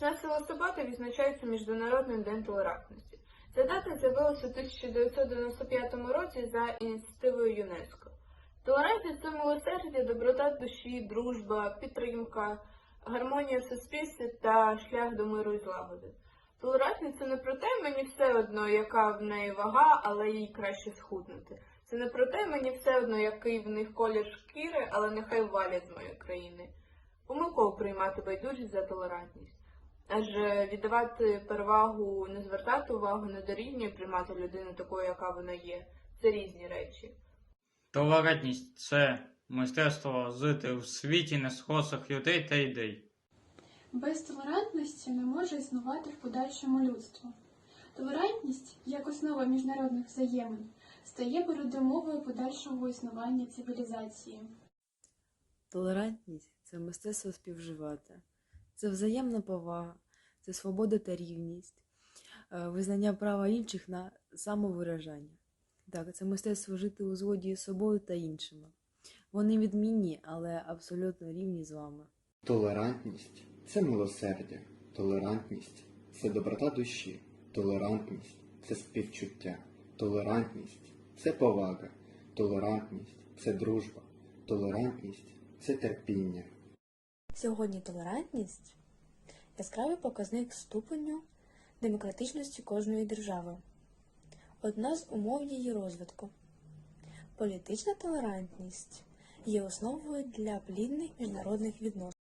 16 листопада відзначається Міжнародний день толерантності. Ця дата з'явилася у 1995 році за ініціативою ЮНЕСКО. Толерантність це милосердя, доброта душі, дружба, підтримка, гармонія в суспільстві та шлях до миру і злагоди. Толерантність це не про те, мені все одно, яка в неї вага, але їй краще схуднути. Це не про те, мені все одно, який в них колір шкіри, але нехай валять з моєї країни. Помилково приймати байдужість за толерантність. Адже віддавати перевагу, не звертати увагу не дорівнює приймати людину такою, яка вона є. Це різні речі. Толерантність це мистецтво жити в світі несхожих людей та ідей. Без толерантності не може існувати в подальшому людство. Толерантність, як основа міжнародних взаємин, стає передумовою подальшого існування цивілізації. Толерантність це мистецтво співживати, це взаємна повага, це свобода та рівність, е, визнання права інших на самовиражання. Так, це мистецтво жити у згоді з собою та іншими. Вони відмінні, але абсолютно рівні з вами. Толерантність це милосердя, толерантність це доброта душі, толерантність це співчуття, толерантність це повага, толерантність це дружба, толерантність це терпіння. Сьогодні толерантність яскравий показник ступеню демократичності кожної держави. Одна з умов її розвитку. Політична толерантність є основою для плідних міжнародних відносин.